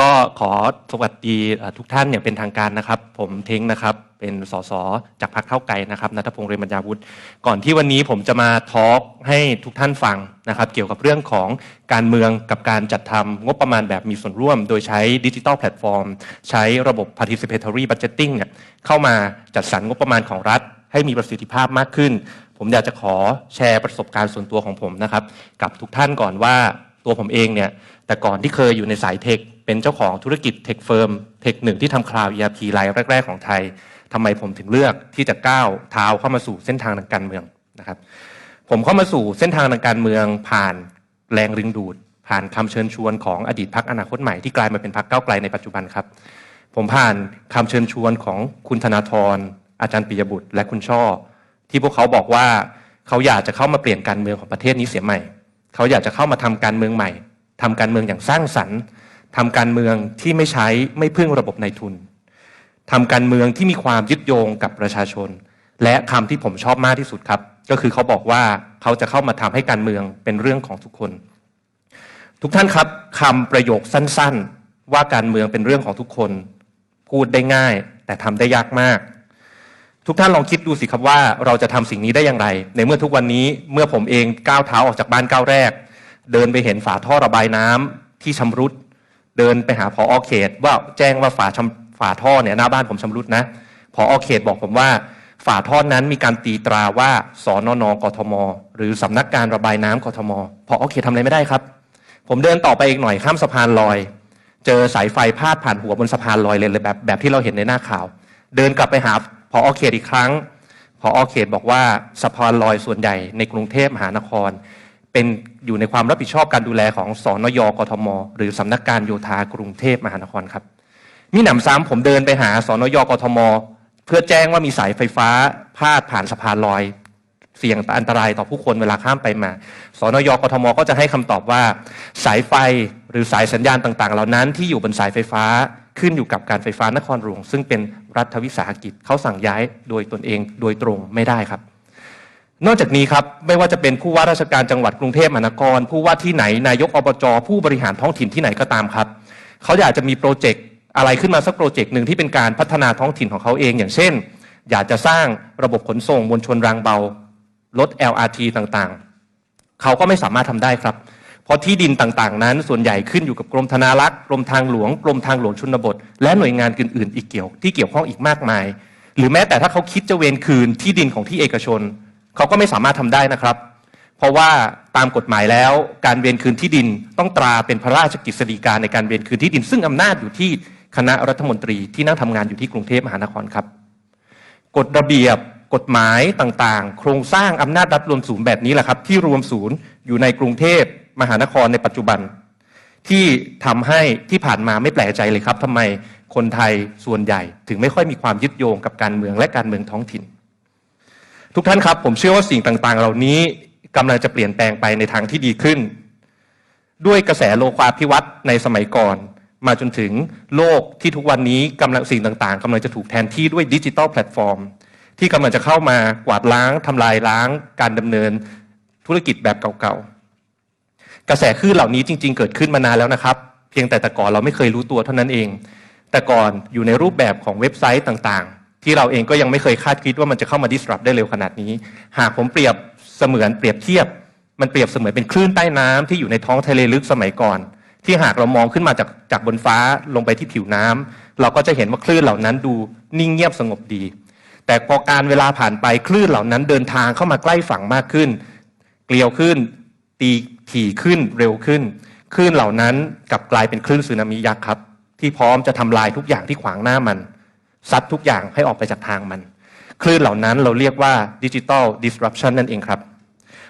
ก็ขอสวัสดีทุกท่านอย่างเป็นทางการนะครับ ผมเท้งนะครับ เป็นสสจากพรรคเท่าไกลนะครับนัทพงศ์เรมัญญาวุฒิก่อนที่วันนี้ผมจะมาทอล์กให้ทุกท่านฟังนะครับ เกี่ยวกับเรื่องของการเมืองกับการจัดทำงบประมาณแบบมีส่วนร่วม โดยใช้ดิจิ t a ลแพลตฟอร์ม ใช้ระบบ participatory budgeting เนี่ยเข้ามาจัดสรรงบประมาณของรัฐ ให้มีประสิทธิภาพมากขึ้น ผมอยากจะขอแชร์ประสบการณ์ส่วนตัวของผมนะครับ กับทุกท่านก่อนว่า ตัวผมเองเนี่ยแต่ก่อนที่เคยอยู่ในสายเทค เป็นเจ้าของธุรกิจเทคเฟิร์มเทคหนึ่งที่ทำคลาวด์ ERP รายแรก ๆ ของไทยทำไมผมถึงเลือกที่จะก้าวเท้าเข้ามาสู่เส้นทางทางการเมืองนะครับ ผมเข้ามาสู่เส้นทางทางการเมืองผ่านแรงดึงดูด ผ่านคำเชิญชวนของอดีตพักอนาคตใหม่ที่กลายมาเป็นพักเก้าไกลในปัจจุบันครับ ผมผ่านคำเชิญชวนของคุณธนาธรอาจารย์ปิยบุตร และคุณช่อ ที่พวกเขาบอกว่าเขาอยากจะเข้ามาเปลี่ยนการเมืองของประเทศนี้เสียใหม่ เขาอยากจะเข้ามาทำการเมืองใหม่ทำการเมืองอย่างสร้างสรรค์ทำการเมืองที่ไม่ใช้ไม่พึ่งระบบในทุนทำการเมืองที่มีความยึดโยงกับประชาชน และคำที่ผมชอบมากที่สุดครับ ก็คือเขาบอกว่าเขาจะเข้ามาทำให้การเมืองเป็นเรื่องของทุกคน ทุกท่านครับคำประโยคสั้น ๆ ว่าการเมืองเป็นเรื่องของทุกคน พูดได้ง่าย แต่ทำได้ยากมาก ทุกท่านลองคิดดูสิครับว่าเราจะทำสิ่งนี้ได้อย่างไร ในเมื่อทุกวันนี้เมื่อผมเองก้าวเท้าออกจากบ้านก้าวแรก เดินไปเห็นฝาท่อระบายน้ำที่ชำรุด เดินไปหาพออเขต ว่าแจ้งว่าฝาชำฝาท่อเนี่ยหน้าบ้านผมชำรุดนะพออเขตบอกผมว่า ฝาท่อนั้นมีการตีตราว่าสอนนกทม หรือสำนักการระบายน้ำกทมพออเขตทำอะไรไม่ได้ครับ ผมเดินต่อไปอีกหน่อยข้ามสะพานลอย เจอสายไฟพาดผ่านหัวบนสะพานลอยเลยเลยแบบแบบที่เราเห็นในหน้าข่าว เดินกลับไปหา ออเขตอีกครั้งพออเขตบอกว่าสะพานลอยส่วนใหญ่ในกรุงเทพมหานคร เป็นอยู่ในความรับผิดชอบการดูแลของสนยกทม หรือสำนักการโยธากรุงเทพมหานครครับมีหนำซ้ำผมเดินไปหาสนยกทม เพื่อแจ้งว่ามีสายไฟฟ้าพาดผ่านสะพานลอย เสี่ยงอันตรายต่อผู้คนเวลาข้ามไปมาสนยกทม ก็จะให้คำตอบว่า สายไฟหรือสายสัญญาณต่าง ๆ เหล่านั้นที่อยู่บนสายไฟฟ้าขึ้นอยู่กับการไฟฟ้านครหลวงซึ่งเป็น รัฐวิสาหกิจเขาสั่งย้ายโดยตนเองโดยตรงไม่ได้ครับ นอกจากนี้ครับไม่ว่าจะเป็นผู้ว่าราชการจังหวัดกรุงเทพมหานคร ผู้ว่าที่ไหนนายกอบจผู้บริหารท้องถิ่นที่ไหนก็ตามครับเขาอยากจะมีโปรเจกต์อะไรขึ้นมาสักโปรเจกต์หนึ่งที่เป็นการพัฒนาท้องถิ่นของเขาเอง อย่างเช่น อยากจะสร้างระบบขนส่งมวลชนรางเบารถ LRT ต่างๆ เขาก็ไม่สามารถทำได้ครับเเพราะที่ดินต่างๆ นั้น ส่วนใหญ่ขึ้นอยู่กับกรมธนารักษ์กรมทางหลวงกรมทางหลวงชนบท และหน่วยงานอื่นๆ อีกเกี่ยวที่เกี่ยวข้องอีกมากมาย หรือแม้แต่ถ้าเขาคิดจะเวนคืนที่ดินของที่เอกชน เขาก็ไม่สามารถทำได้นะครับ เพราะว่าตามกฎหมายแล้วการเวนคืนที่ดินต้องตราเป็นพระราชกฤษฎีกาในการเวนคืนที่ดิน ซึ่งอำนาจอยู่ที่คณะรัฐมนตรีที่นั่งทำงานอยู่ที่กรุงเทพมหานครครับ กฎระเบียบกฎหมายต่างๆ โครงสร้างอำนาจรัฐรวมศูนย์แบบนี้แหละครับที่รวมศูนย์อยู่ในกรุงเทพ มหานครในปัจจุบัน ที่ทำให้ที่ผ่านมาไม่แปลกใจเลยครับทำไมคนไทยส่วนใหญ่ ถึงไม่ค่อยมีความยึดโยงกับการเมืองและการเมืองท้องถิ่น ทุกท่านครับ ผมเชื่อว่าสิ่งต่างๆ เหล่านี้กำลังจะเปลี่ยนแปลงไปในทางที่ดีขึ้น ด้วยกระแสโลกาภิวัตน์ในสมัยก่อน มาจนถึงโลกที่ทุกวันนี้กำลังสิ่งต่างๆกำลังจะถูกแทนที่ด้วยดิจิทัลแพลตฟอร์มที่กำลังจะเข้ามากวาดล้างทำลายล้าง การดำเนินธุรกิจแบบเก่าๆ กระแสคลื่นเหล่านี้จริง ๆ เกิดขึ้นมานานแล้วนะครับ เพียงแต่แต่ก่อนเราไม่เคยรู้ตัวเท่านั้นเอง แต่ก่อนอยู่ในรูปแบบของเว็บไซต์ต่างๆ ที่เราเองก็ยังไม่เคยคาดคิดว่ามันจะเข้ามา disrupt ได้เร็วขนาดนี้ หากผมเปรียบเสมือนเปรียบเทียบ มันเปรียบเสมือนเป็นคลื่นใต้น้ำที่อยู่ในท้องทะเลลึกสมัยก่อน ที่หากเรามองขึ้นมาจากจากบนฟ้าลงไปที่ผิวน้ำเราก็จะเห็นว่าคลื่นเหล่านั้นดูนิ่งเงียบสงบดี แต่พอการเวลาผ่านไปคลื่นเหล่านั้นเดินทางเข้ามาใกล้ฝั่งมากขึ้น เกลียวขึ้นตี ถี่ขึ้นเร็วขึ้นคลื่นเหล่านั้นกลับกลายเป็นคลื่นสึนามิยักษ์ครับ ที่พร้อมจะทำลายทุกอย่างที่ขวางหน้ามันซัดทุกอย่างให้ออกไปจากทางมัน คลื่นเหล่านั้นเราเรียกว่าดิจิ t a ล disruption นั่นเองครับ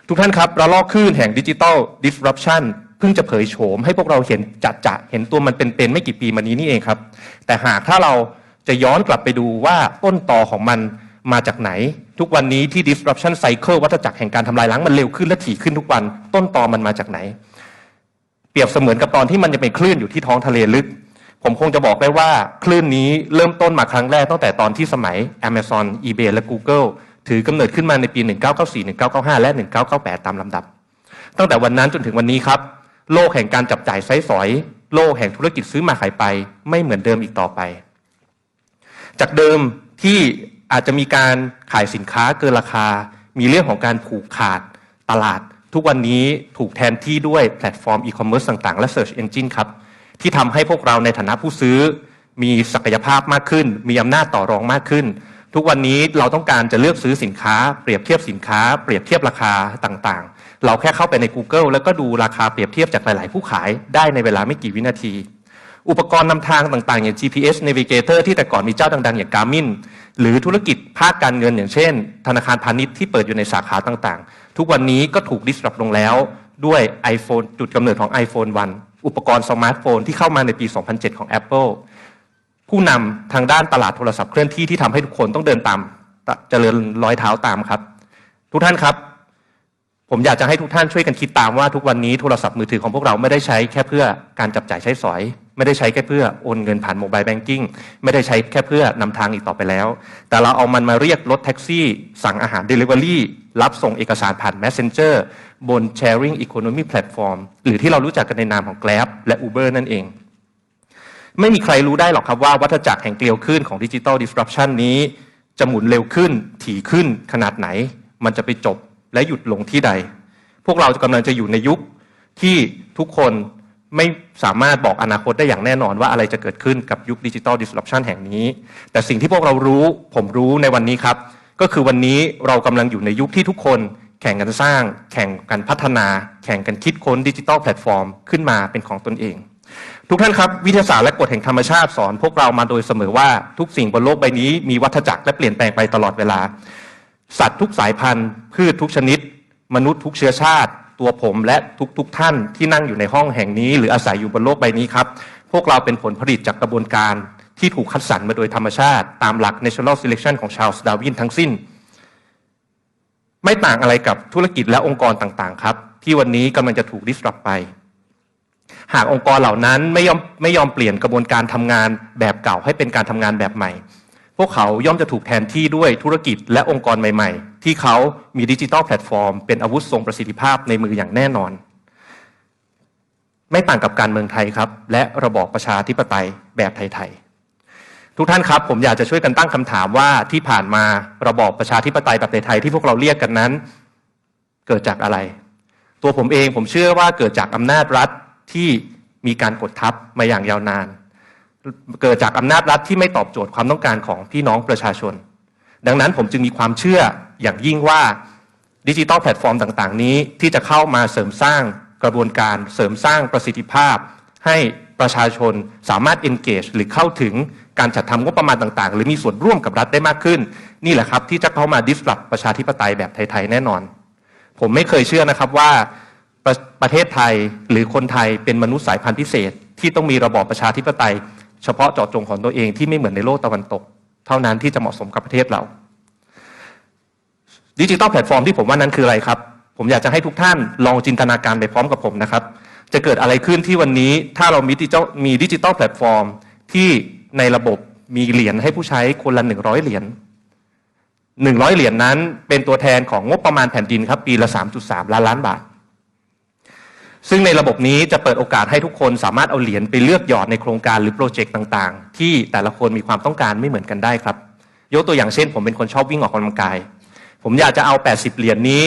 ทุกท่านครับระลอกคลื่นแห่งดิจิ t a ล disruption เพิ่งจะเผยโฉมให้พวกเราเห็นจัดจะเห็นตัวมันเป็นๆไม่กี่ปีมานี้นี่เองครับ แต่หากถ้าเราจะย้อนกลับไปดูว่าต้นตอของมัน มาจากไหน ทุกวันนี้ที่ disruption cycle วัฏจักรแห่งการทำลายล้างมันเร็วขึ้นและถี่ขึ้นทุกวัน ต้นตอมันมาจากไหน เปรียบเสมือนกับตอนที่มันจะเป็นคลื่นอยู่ที่ท้องทะเลลึก ผมคงจะบอกได้ว่าคลื่นนี้เริ่มต้นมาครั้งแรกตั้งแต่ตอนที่สมัย Amazon, eBay และ Google ถือกำเนิดขึ้นมาในปี 1994 1995 และ 1998 ตามลำดับ ตั้งแต่วันนั้นจนถึงวันนี้ครับ โลกแห่งการจับจ่ายไซสอย โลกแห่งธุรกิจซื้อมาขายไป ไม่เหมือนเดิมอีกต่อไป จากเดิมที่ อาจจะมีการขายสินค้าเกินราคา มีเรื่องของการผูกขาดตลาด ทุกวันนี้ถูกแทนที่ด้วยแพลตฟอร์มอีคอมเมิร์ซต่างๆ และ Search Engine ครับ ที่ทำให้พวกเราในฐานะผู้ซื้อ มีศักยภาพมากขึ้น มีอำนาจต่อรองมากขึ้น ทุกวันนี้เราต้องการจะเลือกซื้อสินค้า เปรียบเทียบสินค้า เปรียบเทียบราคาต่างๆ เราแค่เข้าไปใน Google แล้วก็ดูราคาเปรียบเทียบจากหลาย ๆ ผู้ขายได้ในเวลาไม่กี่วินาที อุปกรณ์นำทางต่างๆ อย่าง GPS Navigator ที่แต่ก่อนมีเจ้าดัง ๆ อย่าง Garmin หรือธุรกิจภาคการเงินอย่างเช่น ธนาคารพาณิชย์ที่เปิดอยู่ในสาขาต่างๆ ทุกวันนี้ก็ถูก disrupt ลงแล้วด้วย iPhone จุดกำเนิดของ iPhone 1 อุปกรณ์สมาร์ทโฟนที่เข้ามาในปี 2007 ของ Apple ผู้นำทางด้านตลาดโทรศัพท์เคลื่อนที่ที่ทำให้ทุกคนต้องเดินตามเจริญร้อยเท้าตามครับ ทุกท่านครับ ผมอยากจะให้ทุกท่านช่วยกันคิดตามว่าทุกวันนี้โทรศัพท์มือถือของพวกเราไม่ได้ใช้แค่เพื่อการจับจ่ายใช้สอย ไม่ได้ใช้แค่เพื่อโอนเงินผ่านโมบายแบงกิ้งไม่ได้ใช้แค่เพื่อนำทางอีกต่อไปแล้ว แต่เราเอามันมาเรียกรถแท็กซี่ สั่งอาหาร Delivery รับส่งเอกสารผ่าน Messenger บน Sharing Economy Platform หรือที่เรารู้จักกันในนามของ Grab และ Uber นั่นเอง ไม่มีใครรู้ได้หรอกครับว่าวัฏจักรแห่งเกลียวขึ้นของดิจิ t a ล disruption นี้ จะหมุนเร็วขึ้น ถี่ขึ้น ขนาดไหน มันจะไปจบและหยุดลงที่ใด พวกเรากำลังจะอยู่ในยุคที่ทุกคน ไม่สามารถบอกอนาคตได้อย่างแน่นอนว่าอะไรจะเกิดขึ้นกับยุคดิจิ t a ล disruption แห่งนี้ แต่สิ่งที่พวกเรารู้ผมรู้ในวันนี้ครับ ก็คือวันนี้เรากำลังอยู่ในยุคที่ทุกคน แข่งกันสร้าง แข่งกันพัฒนา แข่งกันคิดค้นดิจิ t a ลแพลตฟอร์มขึ้นมาเป็นของตนเอง ทุกท่านครับ วิทยาศาสตร์และกฎแห่งธรรมชาติสอนพวกเรามาโดยเสมอว่าทุกสิ่งบนโลกใบนี้มีวัฏจักรและเปลี่ยนแปลงไปตลอดเวลา สัตว์ทุกสายพันธุ์ พืชทุกชนิด มนุษย์ทุกเชื้อชาติ ตัวผมและทุกๆทท่านที่นั่งอยู่ในห้องแห่งนี้ หรืออาศัยอยู่บนโลกใบนี้ครับ พวกเราเป็นผลผลิตจากกระบวนการที่ถูกคัดสรรมาโดยธรรมชาติ ตามหลัก natural selection ของชาลส์ดาวินทั้งสิ้น ไม่ต่างอะไรกับธุรกิจและองค์กรต่างๆ ครับ ที่วันนี้กำลังจะถูก disrupt ไป หากองค์กรเหล่านั้นไม่ยอมไม่ยอมเปลี่ยนกระบวนการทำงานแบบเก่าให้เป็นการทำงานแบบใหม่ พวกเขาย่อมจะถูกแทนที่ด้วยธุรกิจและองค์กรใหม่ ๆ ที่เขามีดิจิทัลแพลตฟอร์ม เป็นอาวุธทรงประสิทธิภาพในมืออย่างแน่นอน ไม่ต่างกับการเมืองไทยครับ และระบอบประชาธิปไตยแบบไทยๆทุกท่านครับ ผมอยากจะช่วยกันตั้งคำถามว่าที่ผ่านมาระบอบประชาธิปไตยแบบไทยๆที่พวกเราเรียกกันนั้น เกิดจากอะไร ตัวผมเองผมเชื่อว่าเกิดจากอำนาจรัฐที่มีการกดทับมาอย่างยาวนาน เกิดจากอำนาจรัฐที่ไม่ตอบโจทย์ความต้องการของพี่น้องประชาชน ดังนั้นผมจึงมีความเชื่ออย่างยิ่งว่าดิจิทัลแพลตฟอร์มต่าง ๆ นี้ที่จะเข้ามาเสริมสร้างกระบวนการเสริมสร้างประสิทธิภาพ ให้ประชาชนสามารถ engage หรือเข้าถึงการจัดทำงบประมาณต่าง ๆ หรือมีส่วนร่วมกับรัฐได้มากขึ้น นี่แหละครับที่จะเข้ามา disrupt ประชาธิปไตยแบบไทย ๆ แน่นอน ผมไม่เคยเชื่อนะครับว่าประประเทศไทยหรือคนไทยเป็นมนุษย์สายพันธุ์พิเศษ ที่ต้องมีระบอบประชาธิปไตย เฉพาะเจาะจงของตัวเองที่ไม่เหมือนในโลกตะวันตก เท่านั้นที่จะเหมาะสมกับประเทศเราดิจิตอลแพลตฟอร์มที่ผมว่านั้นคืออะไรครับ ผมอยากจะให้ทุกท่านลองจินตนาการไปพร้อมกับผมนะครับ จะเกิดอะไรขึ้นที่วันนี้ถ้าเรามีดิจิทัลมีดิจิตอลแพลตฟอร์มที่ในระบบมีเหรียญให้ผู้ใช้คนละหนึ่งร้อยเหรียญหนึ่งร้อยเหรียญนั้นเป็นตัวแทนของงบประมาณแผ่นดินครับ ปีละสามจุดสามล้านล้านบาท ซึ่งในระบบนี้จะเปิดโอกาสให้ทุกคนสามารถเอาเหรียญไปเลือกหยอดในโครงการหรือโปรเจกต์ต่างๆ ที่แต่ละคนมีความต้องการไม่เหมือนกันได้ครับ ยกตัวอย่างเช่น ผมเป็นคนชอบวิ่งออกกำลังกาย ผมอยากจะเอา 80 เหรียญนี้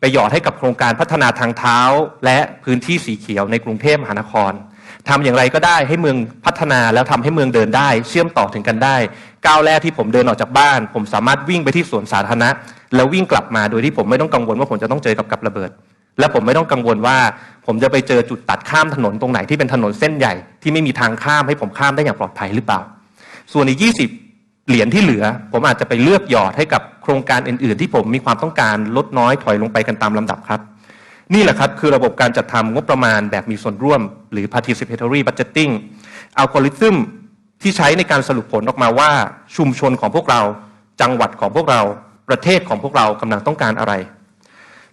ไปหยอดให้กับโครงการพัฒนาทางเท้า และพื้นที่สีเขียวในกรุงเทพมหานครทำอย่างไรก็ได้ให้เมืองพัฒนาแล้วทำให้เมืองเดินได้ เชื่อมต่อถึงกันได้ ก้าวแรกที่ผมเดินออกจากบ้าน ผมสามารถวิ่งไปที่สวนสาธารณะ แล้ววิ่งกลับมาโดยที่ผมไม่ต้องกังวลว่าผมจะต้องเจอกับกับระเบิด และผมไม่ต้องกังวลว่า ผมจะไปเจอจุดตัดข้ามถนนตรงไหนที่เป็นถนนเส้นใหญ่ที่ไม่มีทางข้ามให้ผมข้ามได้อย่างปลอดภัยหรือเปล่า ส่วนอีก20 เหรียญที่เหลือ ผมอาจจะไปเลือกหยอดให้กับโครงการอื่น ๆ ที่ผมมีความต้องการลดน้อยถอยลงไปกันตามลำดับครับ นี่แหละครับคือระบบการจัดทำงบประมาณแบบมีส่วนร่วม หรือ participatory budgeting อัลกอริทึมที่ใช้ในการสรุปผลออกมาว่าชุมชนของพวกเรา จังหวัดของพวกเรา ประเทศของพวกเรากำลังต้องการอะไร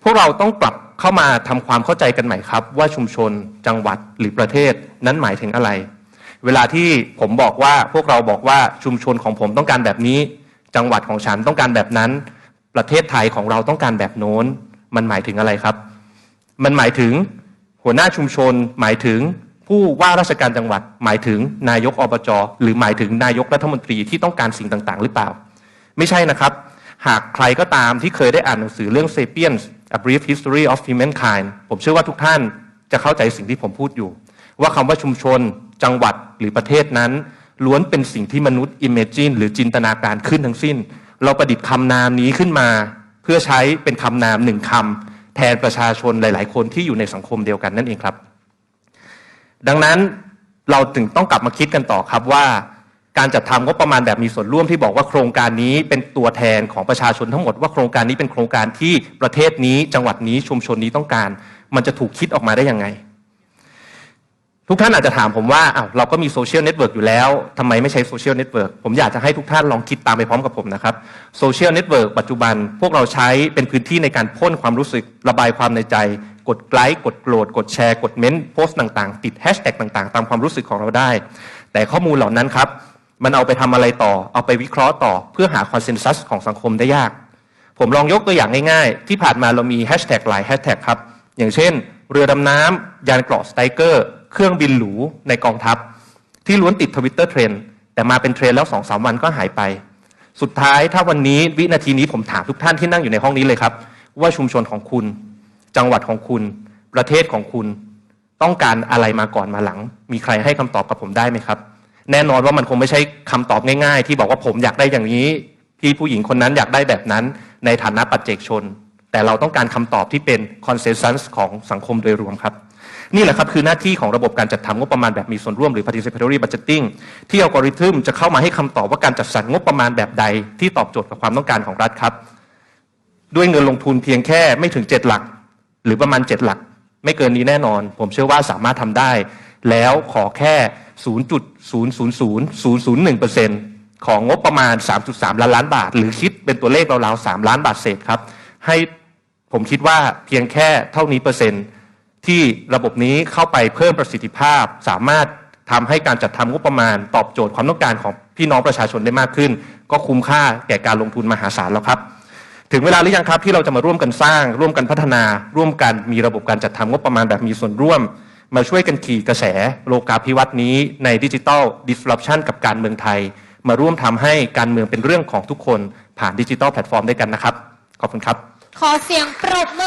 วกเราต้องกลับเข้ามาทำความเข้าใจกันใหม่ครับ ว่าชุมชนจังหวัดหรือประเทศนั้นหมายถึงอะไร เวลาที่ผมบอกว่าพวกเราบอกว่าชุมชนของผมต้องการแบบนี้ จังหวัดของฉันต้องการแบบนั้น ประเทศไทยของเราต้องการแบบโน้น มันหมายถึงอะไรครับ มันหมายถึงหัวหน้าชุมชนหมายถึงผู้ว่าราชการจังหวัด หมายถึงนายกอบจหรือหมายถึงนายกรัฐมนตรีที่ต้องการสิ่งต่างๆ หรือเปล่า ไม่ใช่นะครับ หากใครก็ตามที่เคยได้อ่านหนังสือเรื่อง Sapiens A Brief History of Humankind ผมเชื่อว่าทุกท่านจะเข้าใจสิ่งที่ผมพูดอยู่ ว่าคำว่าชุมชน จังหวัดหรือประเทศนั้น ล้วนเป็นสิ่งที่มนุษย์ imagine หรือจินตนาการขึ้นทั้งสิ้น เราประดิษฐ์คำนามนี้ขึ้นมา เพื่อใช้เป็นคำนามหนึ่งคำแทนประชาชนหลาย ๆ คนที่อยู่ในสังคมเดียวกันนั่นเองครับ ดังนั้นเราถึงต้องกลับมาคิดกันต่อครับว่า การจัดทำงบประมาณแบบมีส่วนร่วมที่บอกว่าโครงการนี้เป็นตัวแทนของประชาชนทั้งหมดว่าโครงการนี้เป็นโครงการที่ประเทศนี้จังหวัดนี้ชุมชนนี้ต้องการ มันจะถูกคิดออกมาได้ยังไง ทุกท่านอาจจะถามผมว่าอ้าวเราก็มีโซเชียลเน็ตเวิร์กอยู่แล้วทำไมไม่ใช้โซเชียลเน็ตเวิร์กผมอยากจะให้ทุกท่านลองคิดตามไปพร้อมกับผมนะครับโซเชียลเน็ตเวิร์กปัจจุบันพวกเราใช้เป็นพื้นที่ในการพ่นความรู้สึกระบายความในใจ กดไลค์กดโกรธกดแชร์กดเม้นต์โพสต์ต่างๆ ติดแฮชแท็กต่างๆ ตามความรู้สึกของเราได้ แต่ข้อมูลเหล่านั้นครับ มันเอาไปทำอะไรต่อ เอาไปวิเคราะห์ต่อ เพื่อหาคอนเซนแซสของสังคมได้ยาก ผมลองยกตัวอย่างง่ายๆ ที่ผ่านมาเรามีแฮชแท็กหลายแฮชแท็กครับ อย่างเช่น เรือดำน้ำยานเกราะสไตรเกอร์เครื่องบินหรูในกองทัพ ที่ล้วนติดทวิตเตอร์เทรนแต่มาเป็นเทรนแล้วสองสามวันก็หายไป สุดท้ายถ้าวันนี้วินาทีนี้ผมถามทุกท่านที่นั่งอยู่ในห้องนี้เลยครับ ว่าชุมชนของคุณ จังหวัดของคุณ ประเทศของคุณ ต้องการอะไรมาก่อนมาหลัง มีใครให้คำตอบกับผมได้ไหมครับ แน่นอนว่ามันคงไม่ใช่คำตอบง่ายๆ ที่บอกว่าผมอยากได้อย่างนี้พี่ผู้หญิงคนนั้นอยากได้แบบนั้นในฐานะปัจเจกชน แต่เราต้องการคำตอบที่เป็นคอนเซนแซสของสังคมโดยรวมครับ นี่แหละครับคือหน้าที่ของระบบการจัดทำงบประมาณแบบมีส่วนร่วมหรือ participatory budgeting ที่อัลกอริทึมจะเข้ามาให้คำตอบว่าการจัดสรรงบประมาณแบบใดที่ตอบโจทย์กับความต้องการของรัฐครับ ด้วยเงินลงทุนเพียงแค่ไม่ถึง 7 หลัก หรือประมาณ 7 หลัก ไม่เกินนี้แน่นอน ผมเชื่อว่าสามารถทำได้ แล้วขอแค่ 0.0000001%ของงบประมาณ 3.3 ล้านล้านบาท หรือคิดเป็นตัวเลขราวๆ3ล้านบาทเศษครับ ให้ผมคิดว่าเพียงแค่เท่านี้เปอร์เซ็นต์ ที่ระบบนี้เข้าไปเพิ่มประสิทธิภาพ สามารถทำให้การจัดทำงบประมาณ ตอบโจทย์ความต้องการของพี่น้องประชาชนได้มากขึ้น ก็คุ้มค่าแก่การลงทุนมหาศาลแล้วครับ ถึงเวลาหรือยังครับที่เราจะมาร่วมกันสร้าง ร่วมกันพัฒนา ร่วมกันมีระบบการจัดทำงบประมาณแบบมีส่วนร่วม มาช่วยกันขี่กระแสโลกาภิวัตน์นี้ในดิจิทัลดิสลอปชันกับการเมืองไทย มาร่วมทำให้การเมืองเป็นเรื่องของทุกคนผ่านดิจิทัลแพลตฟอร์มด้วยกันนะครับ ขอบคุณครับ ขอเสียงปรบมือ